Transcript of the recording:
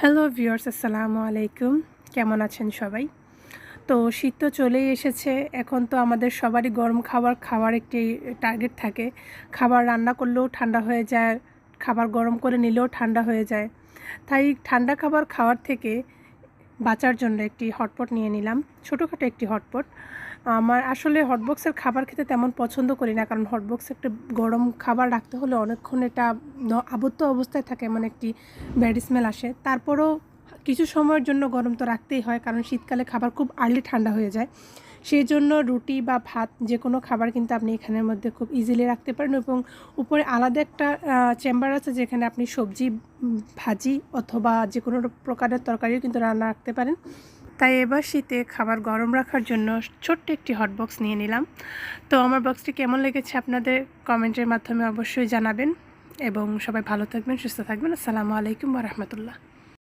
Hello viewers আসসালামু আলাইকুম কেমন আছেন সবাই? তো শীত তো চলেই এসেছে। এখন তো আমাদের সবারই গরম খাবার খাওয়ার একটি টার্গেট থাকে। খাবার রান্না করলেও ঠান্ডা হয়ে যায়, খাবার গরম করে নিলেও ঠান্ডা হয়ে যায়। তাই ঠান্ডা খাবার খাওয়ার থেকে বাঁচার জন্য একটি হটপট নিয়ে নিলাম। ছোটোখাটো একটি হটপট। আমার আসলে হটবক্সের খাবার খেতে তেমন পছন্দ করি না, কারণ হটবক্সে একটা গরম খাবার রাখতে হলে অনেকক্ষণ এটা আবদ্ধ অবস্থায় থাকে, এমন একটি ব্যাড স্মেল আসে। তারপরেও কিছু সময়ের জন্য গরম তো রাখতেই হয়, কারণ শীতকালে খাবার খুব আর্লি ঠান্ডা হয়ে যায়। সেই জন্য রুটি বা ভাত যে কোনো খাবার কিন্তু আপনি এখানের মধ্যে খুব ইজিলি রাখতে পারেন এবং উপরে আলাদা একটা চেম্বার আছে যেখানে আপনি সবজি ভাজি অথবা যে কোনো প্রকারের তরকারিও কিন্তু রান্না রাখতে পারেন। তাই এবার শীতে খাবার গরম রাখার জন্য ছোট্ট একটি হট বক্স নিয়ে নিলাম। তো আমার বক্সটি কেমন লেগেছে আপনাদের কমেন্টের মাধ্যমে অবশ্যই জানাবেন। এবং সবাই ভালো থাকবেন, সুস্থ থাকবেন। আসসালামু আলাইকুম রহমতুল্লাহ।